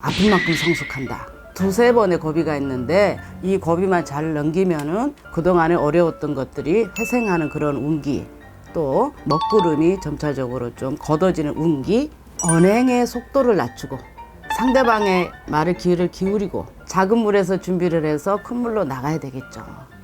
아픈 만큼 성숙한다. 두세 번의 고비가 있는데 이 고비만 잘 넘기면은 그동안에 어려웠던 것들이 회생하는 그런 운기 또 먹구름이 점차적으로 좀 걷어지는 운기 언행의 속도를 낮추고 상대방의 말에 귀를 기울이고 작은 물에서 준비를 해서 큰 물로 나가야 되겠죠.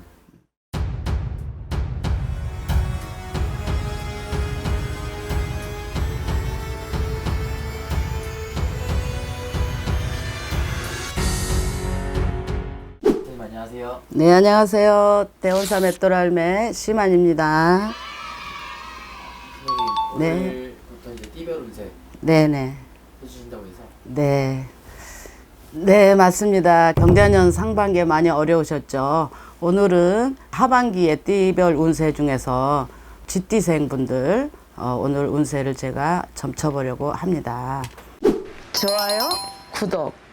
안녕하세요. 네, 안녕하세요. 대원사 맷돌알매 심한입니다. 선생님 네. 오늘부터 이제 띠별 운세 네네. 해주신다고 해서 네. 네, 맞습니다. 경자년 상반기에 많이 어려우셨죠. 오늘은 하반기의 띠별 운세 중에서 쥐띠생 분들 어, 오늘 운세를 제가 점쳐보려고 합니다. 좋아요, 구독.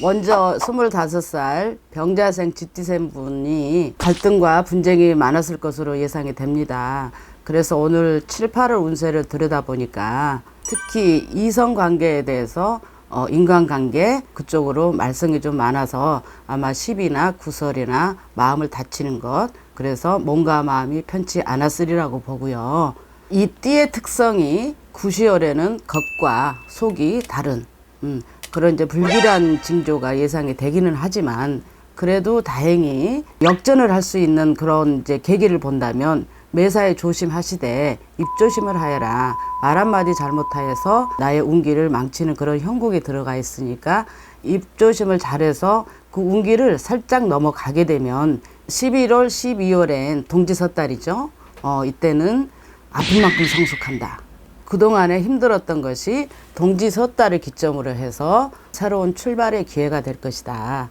먼저 25살 병자생 쥐띠생 분이 갈등과 분쟁이 많았을 것으로 예상이 됩니다. 그래서 오늘 7, 8월 운세를 들여다보니까 특히 이성 관계에 대해서 어, 인간관계 그쪽으로 말썽이 좀 많아서 아마 시비나 구설이나 마음을 다치는 것 그래서 몸과 마음이 편치 않았으리라고 보고요. 이 띠의 특성이 구시월에는 겉과 속이 다른 음, 그런 이제 불길한 징조가 예상이 되기는 하지만 그래도 다행히 역전을 할 수 있는 그런 이제 계기를 본다면 매사에 조심하시되 입조심을 하여라. 말 한마디 잘못하여서 나의 운기를 망치는 그런 형국에 들어가 있으니까 입조심을 잘해서 그 운기를 살짝 넘어가게 되면 11월 12월엔 동지섣달이죠. 어, 이때는 아픈 만큼 성숙한다 그동안에 힘들었던 것이 동지섣달을 기점으로 해서 새로운 출발의 기회가 될 것이다.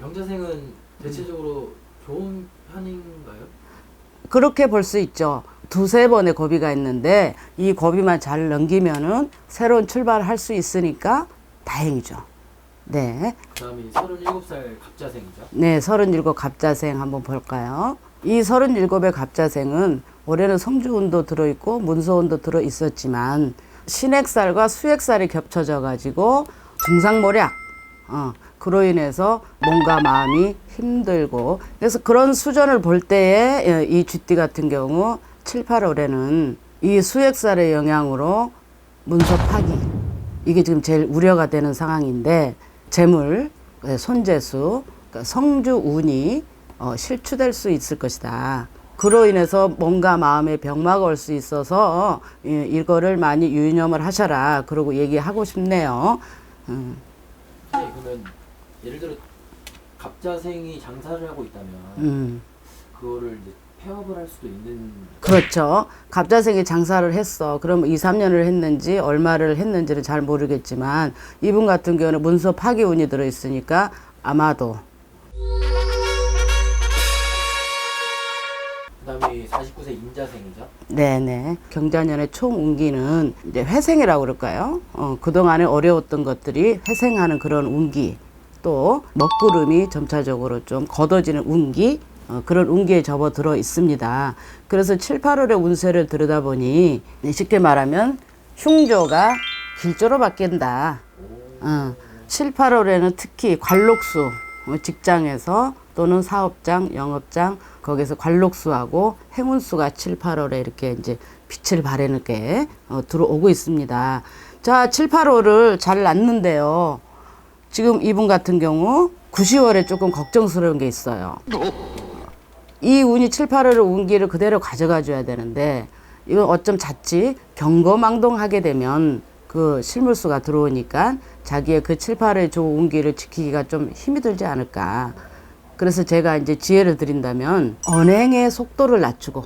병자생은 대체적으로 좋은 편인가요? 그렇게 볼 수 있죠. 두세 번의 고비가 있는데 이 고비만 잘 넘기면은 새로운 출발을 할 수 있으니까 다행이죠. 네. 그다음에 37살 갑자생이죠. 네, 37 갑자생 한번 볼까요? 이 37의 갑자생은 올해는 성주운도 들어있고 문서운도 들어있었지만 신액살과 수액살이 겹쳐져 가지고 중상모략 어, 그로 인해서 몸과 마음이 힘들고 그래서 그런 수전을 볼 때에 예, 이 쥐띠 같은 경우 7, 8월에는 이 수액살의 영향으로 문서 파기 이게 지금 제일 우려가 되는 상황인데 재물, 예, 손재수, 그러니까 성주 운이 어, 실추될 수 있을 것이다. 그로 인해서 몸과 마음에 병마가 올 수 있어서 예, 이거를 많이 유념을 하셔라. 그러고 얘기하고 싶네요. 음, 선생님 그러면 예를 들어 갑자생이 장사를 하고 있다면 음. 그거를 이제 폐업을 할 수도 있는 그렇죠. 갑자생이 장사를 했어. 그럼 2, 3년을 했는지 얼마를 했는지를 잘 모르겠지만 이분 같은 경우는 문서 파기 운이 들어 있으니까 아마도 49세 임자생이죠. 네네. 경자년의 총 운기는 이제 회생이라고 그럴까요? 어, 그동안에 어려웠던 것들이 회생하는 그런 운기, 또 먹구름이 점차적으로 좀 걷어지는 운기, 어, 그런 운기에 접어들어 있습니다. 그래서 7, 8월의 운세를 들여다보니 쉽게 말하면 흉조가 길조로 바뀐다. 어, 7, 8월에는 특히 관록수, 어, 직장에서 또는 사업장, 영업장, 거기서 관록수하고 행운수가 7, 8월에 이렇게 이제 빛을 발해게 어, 들어오고 있습니다. 자, 7, 8월을 잘 낳는데요. 지금 이분 같은 경우 9, 10월에 조금 걱정스러운 게 있어요. 이 운이 7, 8월의 운기를 그대로 가져가 줘야 되는데 이건 어쩜 자칫 경거망동하게 되면 그 실물수가 들어오니까 자기의 그 7, 8월의 좋은 운기를 지키기가 좀 힘이 들지 않을까. 그래서 제가 이제 지혜를 드린다면 언행의 속도를 낮추고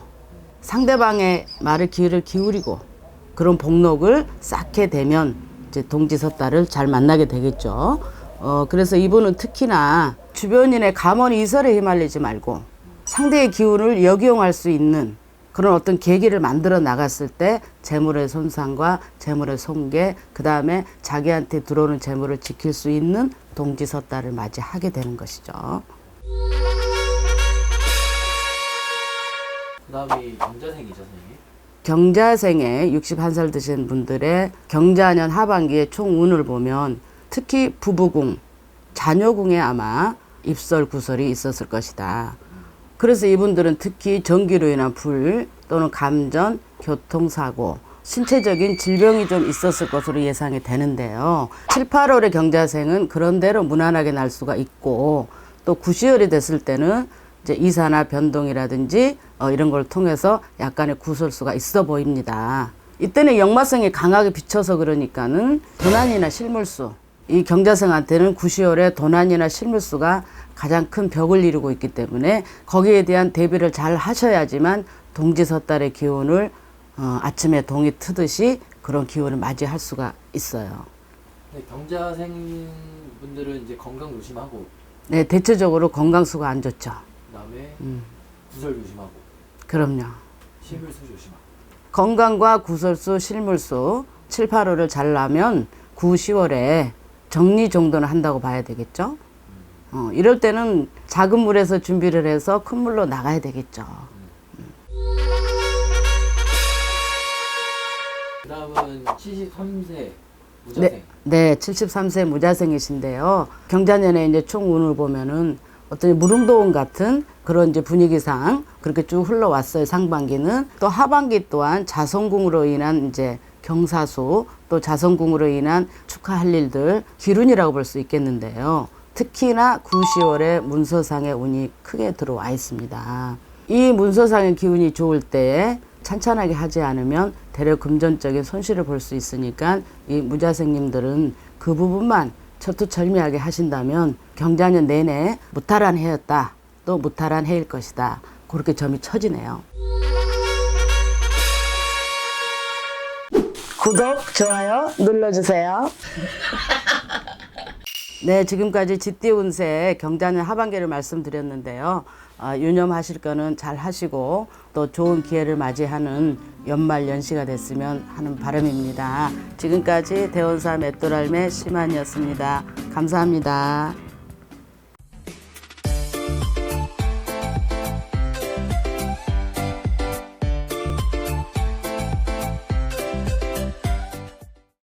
상대방의 말을 귀를 기울이고 그런 복록을 쌓게 되면 이제 동지섣달을 잘 만나게 되겠죠. 어, 그래서 이분은 특히나 주변인의 감언 이설에 휘말리지 말고 상대의 기운을 역이용할 수 있는 그런 어떤 계기를 만들어 나갔을 때 재물의 손상과 재물의 손괴, 그 다음에 자기한테 들어오는 재물을 지킬 수 있는 동지섣달을 맞이하게 되는 것이죠. 그다음에 임자생이죠, 선생님. 경자생에 61살 드신 분들의 경자년 하반기의 총 운을 보면 특히 부부궁, 자녀궁에 아마 입설 구설이 있었을 것이다. 그래서 이분들은 특히 전기로 인한 불 또는 감전, 교통사고, 신체적인 질병이 좀 있었을 것으로 예상이 되는데요. 7, 8월의 경자생은 그런대로 무난하게 날 수가 있고 또 구시월이 됐을 때는 이제 이사나 변동이라든지 어, 이런 걸 통해서 약간의 구설수가 있어 보입니다. 이때는 역마성이 강하게 비쳐서 그러니까는 도난이나 실물수 이 경자생한테는 구시월에 도난이나 실물수가 가장 큰 벽을 이루고 있기 때문에 거기에 대한 대비를 잘 하셔야지만 동지섣달의 기운을 어, 아침에 동이 트듯이 그런 기운을 맞이할 수가 있어요. 네, 경자생 분들은 이제 건강 조심하고 네, 대체적으로 건강수가 안 좋죠. 그다음에 음, 구설 조심하고 그럼요. 실물수 조심하고. 건강과 구설수, 실물수 7, 8월을 잘 나면 9, 10월에 정리 정도는 한다고 봐야 되겠죠. 어, 이럴 때는 작은 물에서 준비를 해서 큰 물로 나가야 되겠죠. 그 다음은 73세 무자생. 네, 73세 무자생이신데요. 경자년에 이제 총 운을 보면은 어떤 무릉도원 같은 그런 이제 분위기상 그렇게 쭉 흘러왔어요. 상반기는 또 하반기 또한 자성궁으로 인한 이제 경사수 또 자성궁으로 인한 축하할 일들 기run이라고 볼 수 있겠는데요. 특히나 9, 10월에 문서상의 운이 크게 들어와 있습니다. 이 문서상의 기운이 좋을 때에 찬찬하게 하지 않으면 대려 금전적인 손실을 볼 수 있으니까 이 무자생님들은 그 부분만 철두철미하게 하신다면 경자년 내내 무탈한 해였다. 또 무탈한 해일 것이다. 그렇게 점이 쳐지네요. 구독, 좋아요 눌러주세요. 네, 지금까지 지띠 운세 경자년 하반기를 말씀드렸는데요. 아, 유념하실 거는 잘 하시고 또 좋은 기회를 맞이하는 연말 연시가 됐으면 하는 바람입니다. 지금까지 대원사 맷돌알매 심한이었습니다. 감사합니다.